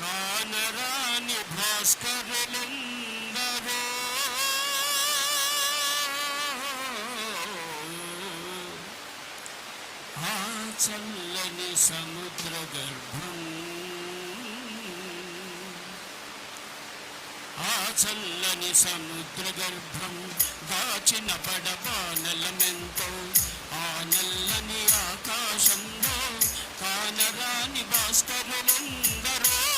కానరాని భాస్కరులందరూ. ఆ చల్లని సముద్ర గర్భం ఆ చల్లని సముద్ర గర్భం దాచిన పడబానలమెంతో ఆ నల్లని ఆకాశంలో కానరాని భాస్కరులందరూ.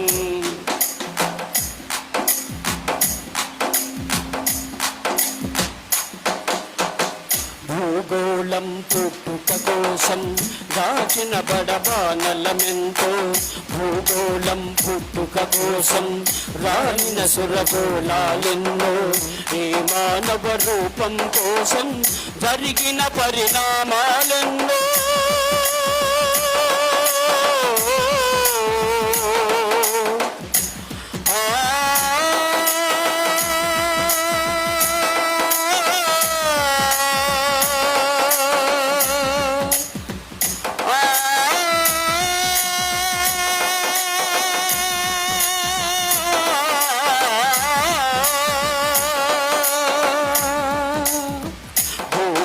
కులం పుట్టుక కోసం దాచిన బడబానలమెంతో భూగోళం పుట్టుక కోసం రాలిన సురగోళాలెన్నో. ఏ మానవ రూపం కోసం జరిగిన పరిణామాలెన్నో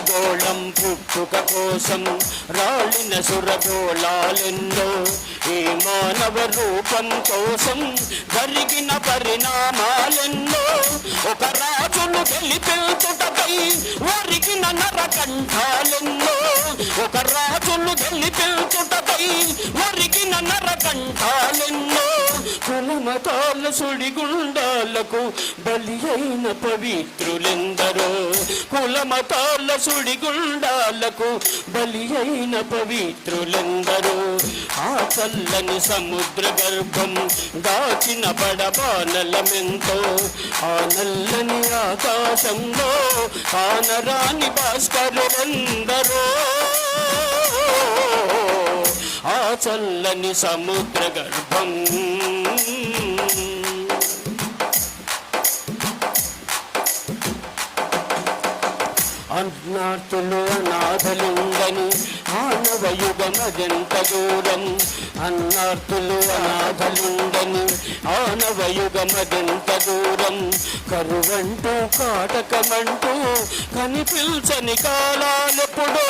భూగోళం పుట్టుక కోసం రాలిన సురగోళాలెన్నో ఈ మానవ రూపం కోసం జరిగిన పరిణామాలెన్నో ఒక రాజును గెలిపించుటపై ఒరిగిన నరకంఠాలెన్నో ఒక రాజును గెలిపించుటపై ఒరిగిన నరకంఠాలెన్నో కులమతాల సుడిగుండాలకు బలి అయిన పవిత్రులెందరో కులమతాల సుడిగుండాలకు బలి అయిన పవిత్రులెందరో. ఆ చల్లని సముద్ర గర్భం దాచిన బడబానలమెంతో ఆ నల్లని ఆకాశంలో కానరాని భాస్కరులెందరో. ఆ చల్లని సముద్ర గర్భం అజ్ఞాతులు అనాథలుండని మానవ యుగమదెంత దూరం అన్నార్తులు అనాథలుండని మానవ యుగమదెంత దూరం కరువంటూ కాటకమంటూ కనిపించని కాలాలెప్పుడో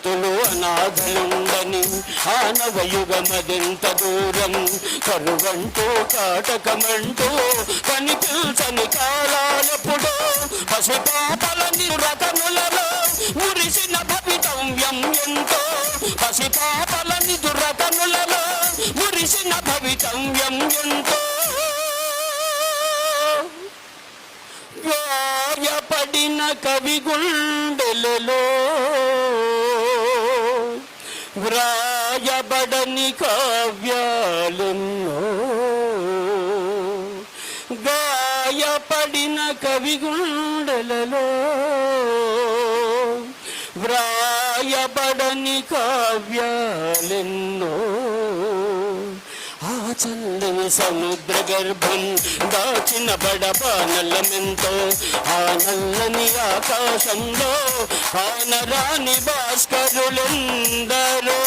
భక్తులు అనాథలుండని ఆనవయుగమదెంత దూరం? కరువంటూ కాటకమంటూ కని పిల్చని కాలాలప్పుడు పసిపాపల నిరతములలో మురిసిన భవితవ్యం ఎంతో. పసిపాపల దురకములలో మురిసిన భవితవ్యం ఎంతో. గాయపడిన కవి గుండెలలో వ్రాయబడని కావ్యాలెన్నో గాయపడిన కవి గుండెలలో వ్రాయబడని కావ్యాలెన్నో చందని సముద్ర గర్భం దాచిన బడబానలమెంతో ఆ నల్లని ఆకాశంలో కానరాని భాస్కరులెందరో.